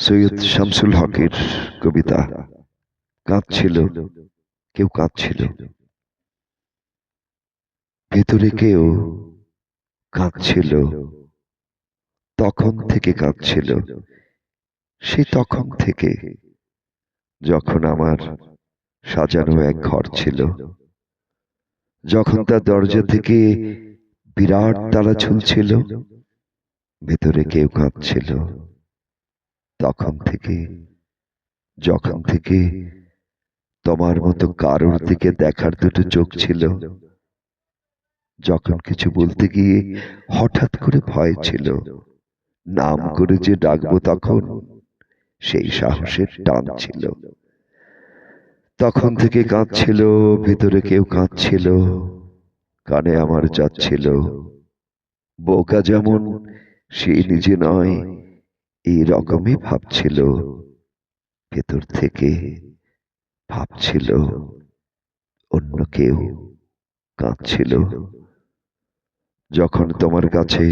সৈয়দ শামসুল হকের কবিতা। কাঁদছিল, কেউ কাঁদছিল। ভেতরে কেউ কাঁদছিল। তখন থেকে কাঁদছিল। সে তখন থেকে যখন আমার সাজানো এক ঘর ছিল। যখন তার দরজা থেকে বিরাট তালা ঝুলছিল, ভেতরে কেউ কাঁদছিল। তখন থেকে, যখন থেকে তোমার মতো কারোর দিকে দেখার দুটো চোখ ছিল, যখন কিছু বলতে গিয়ে হঠাৎ করে ভয় ছিল, নাম করে যে ডাকবো তখন সেই সাহসের টান ছিল। তখন থেকে কাঁদছিল, ভেতরে কেউ কাঁদছিল, কানে আমার যাচ্ছিল। বোকা যেমন, সে নিজে নয় এই রকমই ভাবছিল। ভেতর থেকে ভাবছিল অন্য কেউ কাঁদছিল। যখন তোমার কাছে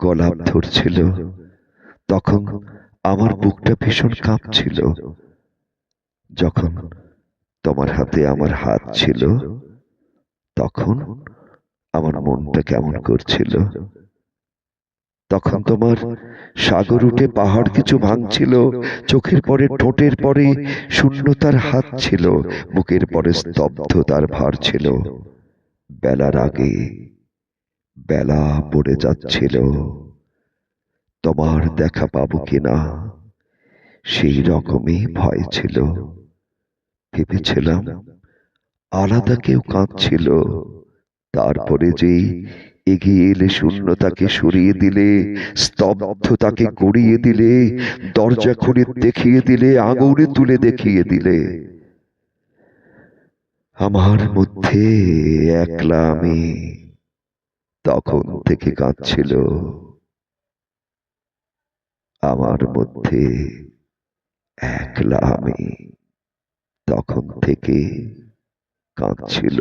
গোলাপ ধরছিল তখন আমার বুকটা ভীষণ কাঁপছিল। যখন তোমার হাতে আমার হাত ছিল তখন আমার মনটা কেমন করছিল? তখন তোমার সাগর উঠে পাহাড় কিছু ভাঙছিল, চোখের পরে ঠোঁটের পরে শূন্যতার হাত ছিল, বুকের পরে স্তব্ধতার ভার ছিল। বেলার আগে বেলা পড়ে যাচ্ছিল। তোমার দেখা পাবো কিনা? সেই রকমই ভয় ছিল। ভেবেছিলাম আলাদা কেউ কাঁদছিল। তারপরে যেই এগিয়ে এলে শূন্যতাকে সরিয়ে দিলে, স্তব্ধতাকে গড়িয়ে দিলে, দরজা খুলে দেখিয়ে দিলে আগুনে তুলে দেখিয়ে দিলে। আমার মধ্যে একলা আমি তখন থেকে কাঁদছিল। আমার মধ্যে একলা আমি তখন থেকে কাঁদছিল।